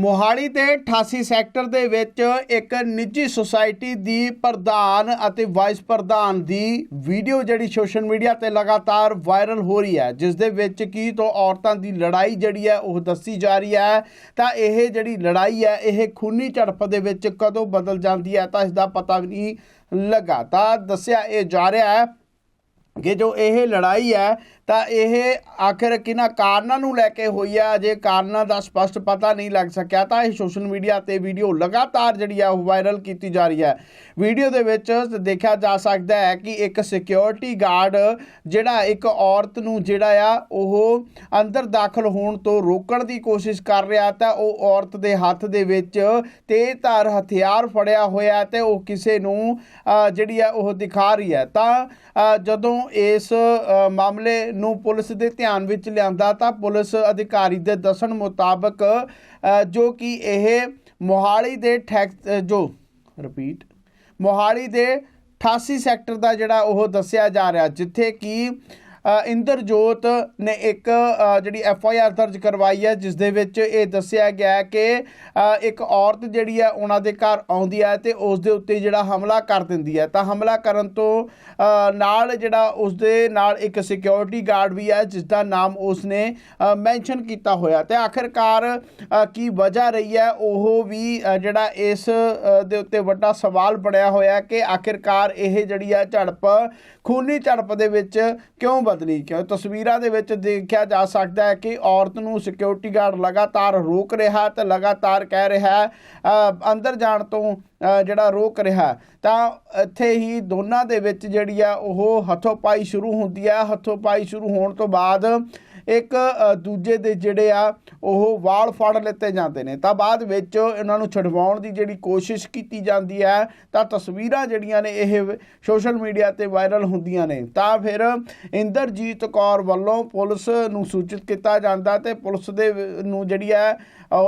ਮੋਹਾਲੀ ਦੇ 88 ਸੈਕਟਰ ਦੇ ਵਿੱਚ ਇੱਕ ਨਿੱਜੀ ਸੁਸਾਇਟੀ ਦੀ ਪ੍ਰਧਾਨ ਅਤੇ ਵਾਈਸ ਪ੍ਰਧਾਨ ਦੀ ਵੀਡੀਓ ਜਿਹੜੀ ਸੋਸ਼ਲ ਮੀਡੀਆ ਤੇ ਲਗਾਤਾਰ ਵਾਇਰਲ ਹੋ ਰਹੀ ਹੈ, ਜਿਸ ਦੇ ਵਿੱਚ ਕੀ ਤੋਂ ਔਰਤਾਂ ਦੀ ਲੜਾਈ ਜਿਹੜੀ ਹੈ ਉਹ ਦੱਸੀ ਜਾ ਰਹੀ ਹੈ। ਤਾਂ ਇਹ ਜਿਹੜੀ ਲੜਾਈ ਹੈ, ਇਹ ਖੂਨੀ ਝੜਪ ਦੇ ਵਿੱਚ ਕਦੋਂ ਬਦਲ ਜਾਂਦੀ ਹੈ ਤਾਂ ਇਸ ਦਾ ਪਤਾ ਵੀ ਨਹੀਂ ਲੱਗਾ। ਤਾਂ ਦੱਸਿਆ ਇਹ ਜਾ ਰਿਹਾ ਹੈ ਕਿ ਜੋ ਇਹ ਲੜਾਈ ਹੈ ਤਾਂ ਇਹ ਆਖਿਰ ਕਿਹਨਾਂ ਕਾਰਨਾਂ ਨੂੰ ਲੈ ਕੇ ਹੋਈ ਆ? ਅਜੇ ਕਾਰਨਾਂ ਦਾ ਸਪਸ਼ਟ ਪਤਾ ਨਹੀਂ ਲੱਗ ਸਕਿਆ ਤਾਂ ਇਹ ਸੋਸ਼ਲ ਮੀਡੀਆ ਤੇ ਵੀਡੀਓ ਲਗਾਤਾਰ ਜਿਹੜੀ ਆ ਉਹ ਵਾਇਰਲ ਕੀਤੀ ਜਾ ਰਹੀ ਹੈ। ਵੀਡੀਓ ਦੇ ਵਿੱਚ ਦੇਖਿਆ ਜਾ ਸਕਦਾ ਹੈ ਕਿ ਇੱਕ ਸਿਕਿਉਰਿਟੀ ਗਾਰਡ ਜਿਹੜਾ ਇੱਕ ਔਰਤ ਨੂੰ ਜਿਹੜਾ ਆ ਉਹ ਅੰਦਰ ਦਾਖਲ ਹੋਣ ਤੋਂ ਰੋਕਣ ਦੀ ਕੋਸ਼ਿਸ਼ ਕਰ ਰਿਹਾ ਤਾਂ ਉਹ ਔਰਤ ਦੇ ਹੱਥ ਦੇ ਵਿੱਚ ਤੇਜ਼ਧਾਰ ਹਥਿਆਰ ਫੜਿਆ ਹੋਇਆ ਤੇ ਉਹ ਕਿਸੇ ਨੂੰ ਜਿਹੜੀ ਆ ਉਹ ਦਿਖਾ ਰਹੀ ਹੈ। ਤਾਂ ਜਦੋਂ ਇਸ ਮਾਮਲੇ ਨੂੰ ਪੁਲਿਸ ਦੇ ਧਿਆਨ ਵਿੱਚ ਲਿਆਂਦਾ ਤਾਂ ਪੁਲਿਸ ਅਧਿਕਾਰੀ ਦੇ ਦੱਸਣ ਮੁਤਾਬਕ ਅ, ਜੋ ਕਿ ਇਹ ਮੋਹਾਲੀ ਦੇ ਠੈਕ ਜੋ ਰਿਪੀਟ ਮੋਹਾਲੀ ਦੇ 88 ਸੈਕਟਰ ਦਾ ਜਿਹੜਾ ਉਹ ਦੱਸਿਆ ਜਾ ਰਿਹਾ ਜਿੱਥੇ ਕਿ ਇੰਦਰਜੋਤ ਨੇ ਇੱਕ ਜਿਹੜੀ ਐਫ ਆਈ ਆਰ ਦਰਜ ਕਰਵਾਈ ਹੈ ਜਿਸ ਦੇ ਵਿੱਚ ਇਹ ਦੱਸਿਆ ਗਿਆ ਹੈ ਕਿ ਇੱਕ ਔਰਤ ਜਿਹੜੀ ਹੈ, ਉਹਨਾਂ ਦੇ ਘਰ ਆਉਂਦੀ ਹੈ ਤੇ ਉਸ ਦੇ ਉੱਤੇ ਜਿਹੜਾ ਹਮਲਾ ਕਰ ਦਿੰਦੀ ਹੈ। ਤਾਂ ਹਮਲਾ ਕਰਨ ਤੋਂ ਨਾਲ ਜਿਹੜਾ ਉਸ ਦੇ ਨਾਲ ਇੱਕ ਸਿਕਿਉਰਿਟੀ ਗਾਰਡ ਵੀ ਹੈ ਜਿਸ ਦਾ ਨਾਮ ਉਸ ਨੇ ਮੈਂਸ਼ਨ ਕੀਤਾ ਹੋਇਆ ਤੇ ਆਖਿਰਕਾਰ ਕੀ ਵਜ੍ਹਾ ਰਹੀ ਹੈ, ਉਹ ਵੀ ਜਿਹੜਾ ਇਸ ਦੇ ਉੱਤੇ ਵੱਡਾ ਸਵਾਲ ਬਣਿਆ ਹੋਇਆ ਕਿ ਆਖਿਰਕਾਰ ਇਹ ਜਿਹੜੀ ਹੈ ਝੜਪ, ਖੂਨੀ ਝੜਪ ਦੇ ਵਿੱਚ ਕਿਉਂ ਬਦਲੀ ਕਿਉਂ? ਤਸਵੀਰਾਂ ਦੇ ਵਿੱਚ ਦੇਖਿਆ ਜਾ ਸਕਦਾ ਹੈ ਕਿ ਔਰਤ ਨੂੰ ਸਿਕਿਉਰਿਟੀ ਗਾਰਡ ਲਗਾਤਾਰ ਰੋਕ ਰਿਹਾ ਤੇ ਲਗਾਤਾਰ ਕਹਿ ਰਿਹਾ ਅੰਦਰ ਜਾਣ ਤੋਂ ਜਿਹੜਾ ਰੋਕ ਰਿਹਾ ਤਾਂ ਇੱਥੇ ਹੀ ਦੋਨਾਂ ਦੇ ਵਿੱਚ ਜਿਹੜੀ ਆ, ਉਹ ਹੱਥੋਂ-ਪਾਈ ਸ਼ੁਰੂ ਹੁੰਦੀ ਹੈ। ਹੱਥੋਂ-ਪਾਈ ਸ਼ੁਰੂ ਹੋਣ ਤੋਂ ਬਾਅਦ ਇੱਕ ਦੂਜੇ ਦੇ ਜਿਹੜੇ ਆ, ਉਹ ਵਾਲ ਫੜ ਲਿੱਤੇ ਜਾਂਦੇ ਨੇ। ਤਾਂ ਬਾਅਦ ਵਿੱਚ ਇਹਨਾਂ ਨੂੰ ਛਡਵਾਉਣ ਦੀ ਜਿਹੜੀ ਕੋਸ਼ਿਸ਼ ਕੀਤੀ ਜਾਂਦੀ ਹੈ, ਤਾਂ ਤਸਵੀਰਾਂ ਜਿਹੜੀਆਂ ਨੇ ਇਹ ਸੋਸ਼ਲ ਮੀਡੀਆ ਤੇ ਵਾਇਰਲ ਹੁੰਦੀਆਂ ਨੇ। ਤਾਂ ਫਿਰ ਇੰਦਰਜੀਤ ਕੌਰ ਵੱਲੋਂ ਪੁਲਿਸ ਨੂੰ ਸੂਚਿਤ ਕੀਤਾ ਜਾਂਦਾ ਤੇ ਪੁਲਿਸ ਦੇ ਨੂੰ ਜਿਹੜੀ ਹੈ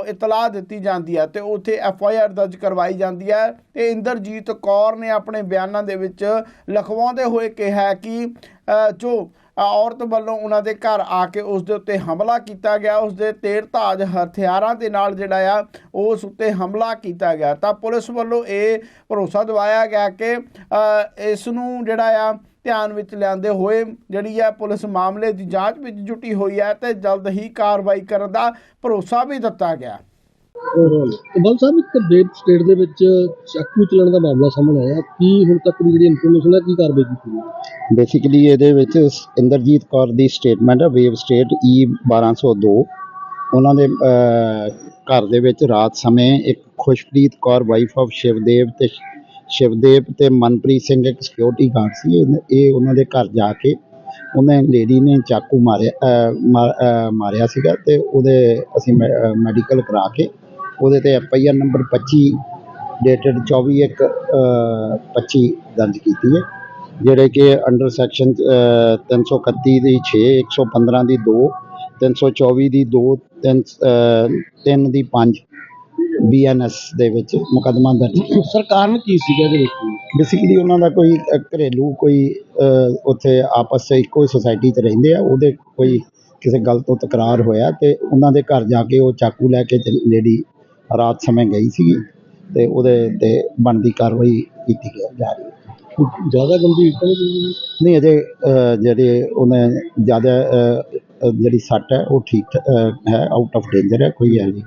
ਇਤਲਾਹ ਦਿੱਤੀ ਜਾਂਦੀ ਹੈ ਤੇ ਉੱਥੇ ਐਫ ਆਈ ਆਰ ਦਰਜ ਕਰਵਾਈ ਜਾਂਦੀ ਹੈ। ਤੇ ਇੰਦਰਜੀਤ ਕੌਰ ਨੇ ਆਪਣੇ ਬਿਆਨਾਂ ਦੇ ਵਿੱਚ ਲਿਖਵਾਉਂਦੇ ਹੋਏ ਕਿਹਾ ਕਿ ਜੋ ਔਰਤ ਵੱਲੋਂ ਉਹਨਾਂ ਦੇ ਘਰ ਆ ਕੇ ਉਸ ਦੇ ਉੱਤੇ ਹਮਲਾ ਕੀਤਾ ਗਿਆ, ਉਸ ਦੇ ਤੇਰ ਤਾਜ ਹਥਿਆਰਾਂ ਦੇ ਨਾਲ ਜਿਹੜਾ ਆ, ਉਸ ਉੱਤੇ ਹਮਲਾ ਕੀਤਾ ਗਿਆ। ਤਾਂ ਪੁਲਿਸ ਵੱਲੋਂ ਇਹ ਭਰੋਸਾ ਦਿਵਾਇਆ ਗਿਆ ਕਿ ਇਸ ਨੂੰ ਜਿਹੜਾ ਆ, ਧਿਆਨ ਵਿੱਚ ਲਿਆਂਦੇ ਹੋਏ ਜਿਹੜੀ ਆ ਪੁਲਿਸ ਮਾਮਲੇ ਦੀ ਜਾਂਚ ਵਿੱਚ ਜੁਟੀ ਹੋਈ ਹੈ ਤੇ ਜਲਦ ਹੀ ਕਾਰਵਾਈ ਕਰਨ ਦਾ ਭਰੋਸਾ ਵੀ ਦਿੱਤਾ ਗਿਆ। ਬਲ ਸਾਹਿਬ ਇੱਕ ਬੇਬ ਸਟੇਟ ਦੇ ਵਿੱਚ ਚਾਕੂ ਚਲਾਉਣ ਦਾ ਮਾਮਲਾ ਸਾਹਮਣੇ ਆਇਆ। ਕੀ ਹੁਣ ਤੱਕ ਦੀ ਜਿਹੜੀ ਇਨਫੋਰਮੇਸ਼ਨ ਹੈ ਕੀ ਕਾਰਵਾਈ ਕੀਤੀ ਹੈ ਬੇਸਿਕਲੀ ਇਹਦੇ ਵਿੱਚ ਇੰਦਰਜੀਤ ਕੌਰ ਦੀ ਸਟੇਟਮੈਂਟ ਹੈ ਵੇਵ ਸਟੇਟ ਈ 1202 ਉਹਨਾਂ ਦੇ ਘਰ ਦੇ ਵਿੱਚ ਰਾਤ ਸਮੇਂ ਇੱਕ ਖੁਸ਼ਪ੍ਰੀਤ ਕੌਰ ਵਾਈਫ ਆਫ ਸ਼ਿਵਦੇਵ ਤੇ ਸ਼ਿਵਦੇਵ ਤੇ ਮਨਪ੍ਰੀਤ ਸਿੰਘ ਇੱਕ ਸਿਕਿਉਰਿਟੀ ਗਾਰਡ ਸੀ। ਇਹ- ਉਹਨਾਂ ਦੇ ਘਰ ਜਾ ਕੇ ਉਹਨਾਂ ਲੇਡੀ ਨੇ ਚਾਕੂ ਮਾਰਿਆ ਅਹ, ਮਾਰਿਆ ਸੀਗਾ ਤੇ ਉਹਦੇ ਅਸੀਂ ਮੈਡੀਕਲ ਕਰਾ ਕੇ ਉਹਦੇ ਤੇ F I R number 25 dated 24 ਇੱਕ ਅਹ, 25 ਦਰਜ ਕੀਤੀ ਹੈ ਜਿਹੜੇ ਕਿ ਅੰਡਰ ਸੈਕਸ਼ਨ 331 ਦੀ 6 115 ਦੀ 2 324 ਦੀ 2 3 ਦੀ 5 ਬੀਐਨਐਸ ਦੇ ਵਿੱਚ ਮੁਕੱਦਮਾ ਦਰਜ ਕੀਤਾ। ਸਰ ਕਾਰਨ ਕੀ ਸੀਗਾ ਇਹਦੇ ਵਿੱਚ? ਬੇਸਿਕਲੀ ਉਹਨਾਂ ਦਾ ਕੋਈ ਘਰੇਲੂ ਕੋਈ ਉੱਥੇ ਆਪਸ 'ਚ ਇੱਕੋ ਸੁਸਾਇਟੀ 'ਚ ਰਹਿੰਦੇ ਆ ਉਹਦੇ ਕੋਈ ਕਿਸੇ ਗੱਲ ਤੋਂ ਤਕਰਾਰ ਹੋਇਆ ਤੇ ਉਹਨਾਂ ਦੇ ਘਰ ਜਾ ਕੇ ਉਹ ਚਾਕੂ ਲੈ ਕੇ ਲੇਡੀ ਰਾਤ ਸਮੇਂ ਗਈ ਸੀ ਤੇ ਉਹਦੇ ਤੇ ਬਣਦੀ ਕਾਰਵਾਈ ਕੀਤੀ ਗਿਆ ਜਾ ਰਹੀ ਹੈ। ਜ਼ਿਆਦਾ ਗੰਭੀਰ ਨਹੀਂ ਨਹੀਂ ਅਜੇ ਅ, ਜਿਹੜੇ ਉਹਨੇ ਜ਼ਿਆਦਾ ਅ, ਅ, ਜਿਹੜੀ ਸੱਟ ਹੈ ਉਹ ਠੀਕ ਠ- ਅ, ਹੈ ਆਊਟ ਆਫ ਡੇਂਜਰ ਹੈ ਕੋਈ ਹੈ ਨਹੀਂ